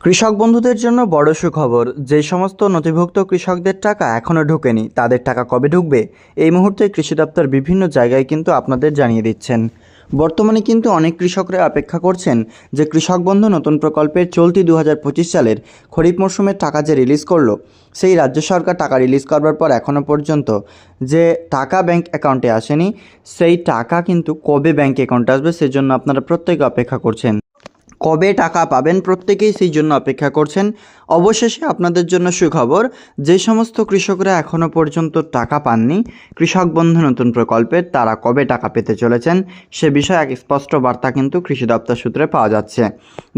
কৃষক বন্ধুদের জন্য বড় সুখবর, যে সমস্ত নথিভুক্ত কৃষকদের টাকা এখনও ঢোকেনি, তাদের টাকা কবে ঢুকবে? এই মুহূর্তে কৃষি দপ্তর বিভিন্ন জায়গায় কিন্তু আপনাদের জানিয়ে দিচ্ছেন। বর্তমানে কিন্তু অনেক কৃষকরা অপেক্ষা করছেন যে কৃষক বন্ধু নতুন প্রকল্পের চলতি দু হাজার পঁচিশ সালের খরিফ মরশুমের টাকা যে রিলিজ করল, সেই রাজ্য সরকার টাকা রিলিজ করবার পর এখনও পর্যন্ত যে টাকা ব্যাংক অ্যাকাউন্টে আসেনি, সেই টাকা কিন্তু কবে ব্যাংক অ্যাকাউন্টে আসবে, সেজন্য আপনারা প্রত্যেকে অপেক্ষা করছেন। কবে টাকা পাবেন প্রত্যেকেই সেই জন্য অপেক্ষা করছেন। অবশেষে আপনাদের জন্য সুখবর, যে সমস্ত কৃষকরা এখনও পর্যন্ত টাকা পাননি, কৃষক বন্ধু নতুন প্রকল্পের তারা কবে টাকা পেতে চলেছেন, সে বিষয়ে এক স্পষ্ট বার্তা কিন্তু কৃষি দপ্তর সূত্রে পাওয়া যাচ্ছে।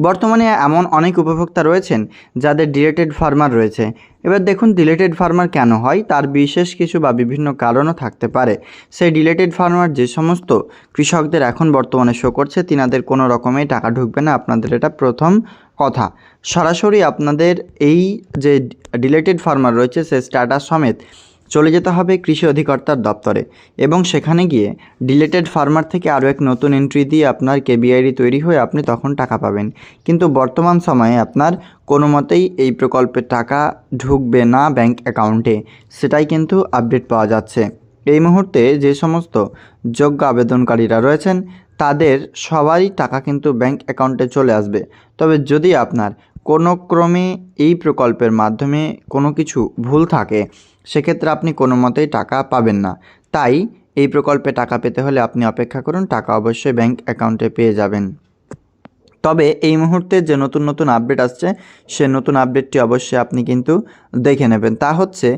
বর্তমানে এমন অনেক উপভোক্তা রয়েছেন, যাদের ডিলেটেড ফার্মার রয়েছে। এবার দেখুন ডিলেটেড ফার্মার কেন হয়, তার বিশেষ কিছু বা বিভিন্ন কারণও থাকতে পারে। সেই ডিলেটেড ফার্মার যে সমস্ত কৃষকদের এখন বর্তমানে শো করছে, তিনাদের কোনো রকমেই টাকা ঢুকবে না, আপনাদের এটা প্রথম কথা। সরাসরি আপনাদের এই যে ডিলেটেড ফার্মার রয়েছে, সে স্ট্যাটাস সমেত চলে যেতে হবে কৃষি অধিকর্তার দপ্তরে এবং সেখানে গিয়ে ডিলেটেড ফার্মার থেকে আরও এক নতুন এন্ট্রি দিয়ে আপনার কেবিআইডি তৈরি হয়ে আপনি তখন টাকা পাবেন। কিন্তু বর্তমান সময়ে আপনার কোনো মতেই এই প্রকল্পের টাকা ঢুকবে না ব্যাংক অ্যাকাউন্টে সেটাই কিন্তু আপডেট পাওয়া যাচ্ছে। এই মুহূর্তে যে সমস্ত যোগ্য আবেদনকারীরা রয়েছেন তাদের সবারই টাকা কিন্তু ব্যাংক অ্যাকাউন্টে চলে আসবে। তবে যদি আপনার কোনো ক্রমে এই প্রকল্পের মাধ্যমে কোনো কিছু ভুল থাকে, সেক্ষেত্রে আপনি কোনো মতেই টাকা পাবেন না। তাই এই প্রকল্পে টাকা পেতে হলে আপনি অপেক্ষা করুন, টাকা অবশ্যই ব্যাংক অ্যাকাউন্টে পেয়ে যাবেন। তবে এই মুহূর্তে যে নতুন নতুন আপডেট আসছে, সে নতুন আপডেটটি অবশ্যই আপনি কিন্তু দেখে নেবেন। তা হচ্ছে,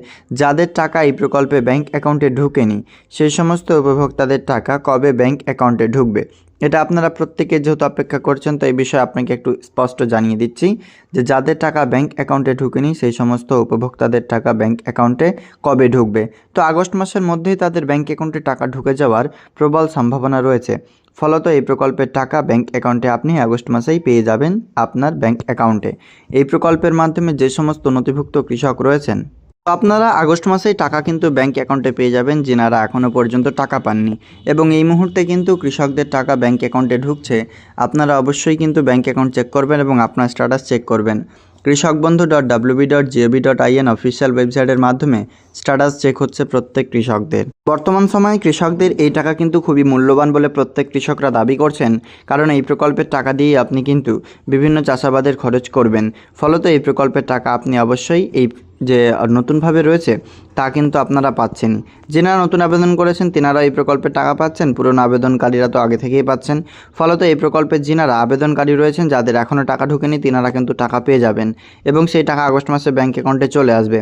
যাদের টাকা এই প্রকল্পে ব্যাংক অ্যাকাউন্টে ঢুকেনি, সেই সমস্ত উপভোক্তাদের টাকা কবে ব্যাংক অ্যাকাউন্টে ঢুকবে? এটা আপনারা প্রত্যেকে যেহেতু অপেক্ষা করছেন, তো এই বিষয়ে আপনাকে একটু স্পষ্ট জানিয়ে দিচ্ছি যে যাদের টাকা ব্যাংক অ্যাকাউন্টে ঢুকেনি, সেই সমস্ত উপভোক্তাদের টাকা ব্যাংক অ্যাকাউন্টে কবে ঢুকবে? তো আগস্ট মাসের মধ্যেই তাদের ব্যাংক অ্যাকাউন্টে টাকা ঢুকে যাওয়ার প্রবল সম্ভাবনা রয়েছে। ফলত এই প্রকল্পের টাকা ব্যাংক অ্যাকাউন্টে আপনি আগস্ট মাসেই পেয়ে যাবেন আপনার ব্যাংক অ্যাকাউন্টে। এই প্রকল্পের মাধ্যমে যে সমস্ত নথিভুক্ত কৃষক রয়েছেন তো আপনারা আগস্ট মাসেই টাকা কিন্তু ব্যাংক অ্যাকাউন্টে পেয়ে যাবেন যিনারা এখনও পর্যন্ত টাকা পাননি। এবং এই মুহূর্তে কিন্তু কৃষকদের টাকা ব্যাংক অ্যাকাউন্টে ঢুকছে, আপনারা অবশ্যই কিন্তু ব্যাংক অ্যাকাউন্ট চেক করবেন এবং আপনার স্ট্যাটাস চেক করবেন। Krishak Bandhu dot WB dot GOB dot IN official ওয়েবসাইটের মাধ্যমে স্ট্যাটাস চেক হচ্ছে প্রত্যেক কৃষকদের। বর্তমান সময়ে কৃষকদের এই টাকা কিন্তু খুবই মূল্যবান বলে প্রত্যেক কৃষকরা দাবি করছেন, কারণ এই প্রকল্পের টাকা দিয়েই আপনি কিন্তু বিভিন্ন চাষাবাদের খরচ করবেন। ফলত এই প্রকল্পের টাকা আপনি অবশ্যই এই যে নতুনভাবে রয়েছে, তা কিন্তু আপনারা পাচ্ছেন। যেনারা নতুন আবেদন করেছেন, তেনারা এই প্রকল্পের টাকা পাচ্ছেন, পুরনো আবেদনকারীরা তো আগে থেকেই পাচ্ছেন। ফলত এই প্রকল্পের যিনারা আবেদনকারী রয়েছেন, যাদের এখনও টাকা ঢুকেনি, তেনারা কিন্তু টাকা পেয়ে যাবেন এবং সেই টাকা আগস্ট মাসে ব্যাঙ্ক অ্যাকাউন্টে চলে আসবে।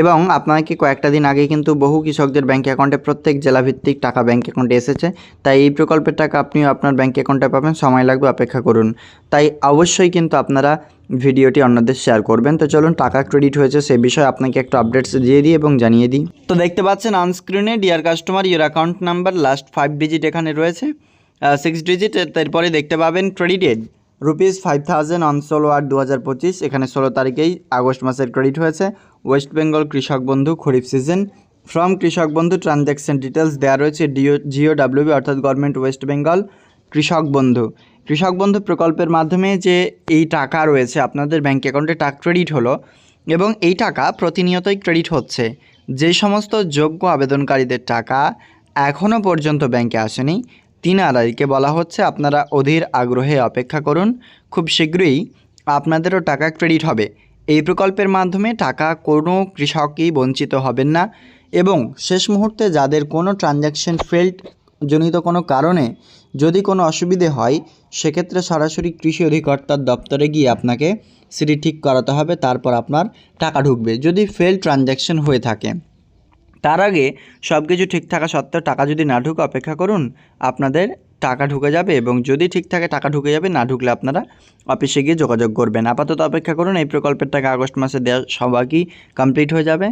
এবং আপনাকে কয়েকটা দিন আগে কিন্তু বহু কৃষকদের ব্যাঙ্ক অ্যাকাউন্টে প্রত্যেক জেলাভিত্তিক টাকা ব্যাঙ্ক অ্যাকাউন্টে এসেছে। তাই এই প্রকল্পের টাকা আপনিও আপনার ব্যাঙ্ক অ্যাকাউন্টে পাবেন, সময় লাগবে, অপেক্ষা করুন। তাই অবশ্যই কিন্তু আপনারা ভিডিওটি অন্যদের শেয়ার করবেন। তো চলুন, টাকা ক্রেডিট হয়েছে সে বিষয়ে আপনাকে একটু আপডেটস দিয়ে দিই এবং জানিয়ে দিই। তো দেখতে পাচ্ছেন অনস্ক্রিনে dear customer your account number last five digit এখানে রয়েছে। সিক্স ডিজিট তারপরে দেখতে পাবেন credited rupees five thousand on ষোলো আট দু হাজার পঁচিশ। এখানে ষোলো তারিখেই আগস্ট মাসের ক্রেডিট হয়েছে। ওয়েস্ট বেঙ্গল কৃষক বন্ধু খরিফ সিজন ফ্রম কৃষক বন্ধু ট্রানজ্যাকশন ডিটেলস দেওয়া রয়েছে ডিও জিও ডাব্লিউবি অর্থাৎ গভর্নমেন্ট ওয়েস্ট বেঙ্গল কৃষক বন্ধু। কৃষক বন্ধু প্রকল্পের মাধ্যমে যে এই টাকা রয়েছে, আপনাদের ব্যাঙ্ক অ্যাকাউন্টে টাকা ক্রেডিট হলো এবং এই টাকা প্রতিনিয়তই ক্রেডিট হচ্ছে। যে সমস্ত যোগ্য আবেদনকারীদের টাকা এখনও পর্যন্ত ব্যাংকে আসেনি, তিন তিনারাইকে বলা হচ্ছে আপনারা অধীর আগ্রহে অপেক্ষা করুন। খুব শীঘ্রই আপনাদেরও টাকা ক্রেডিট হবে। এই প্রকল্পের মাধ্যমে টাকা কোনো কৃষকই বঞ্চিত হবেন না এবং শেষ মুহূর্তে যাদের কোনো ট্রানজ্যাকশন ফেল্ড জনিত কোনো কারণে যদি কোনো অসুবিধে হয়, সেক্ষেত্রে সরাসরি কৃষি অধিকর্তার দপ্তরে গিয়ে আপনাকে সেটি ঠিক করাতে হবে, তারপর আপনার টাকা ঢুকবে। যদি ফেল ট্রানজ্যাকশন হয়ে থাকে, তার আগে সব কিছু ঠিক থাকা সত্ত্বেও টাকা যদি না ঢুকে, অপেক্ষা করুন, আপনাদের টাকা ঢুকে যাবে এবং যদি ঠিক থাকে টাকা ঢুকে যাবে, না ঢুকলে আপনারা অফিসে গিয়ে যোগাযোগ করবেন। আপাতত অপেক্ষা করুন, এই প্রকল্পের টাকা আগস্ট মাসে দেওয়া সবাইই কমপ্লিট হয়ে যাবে।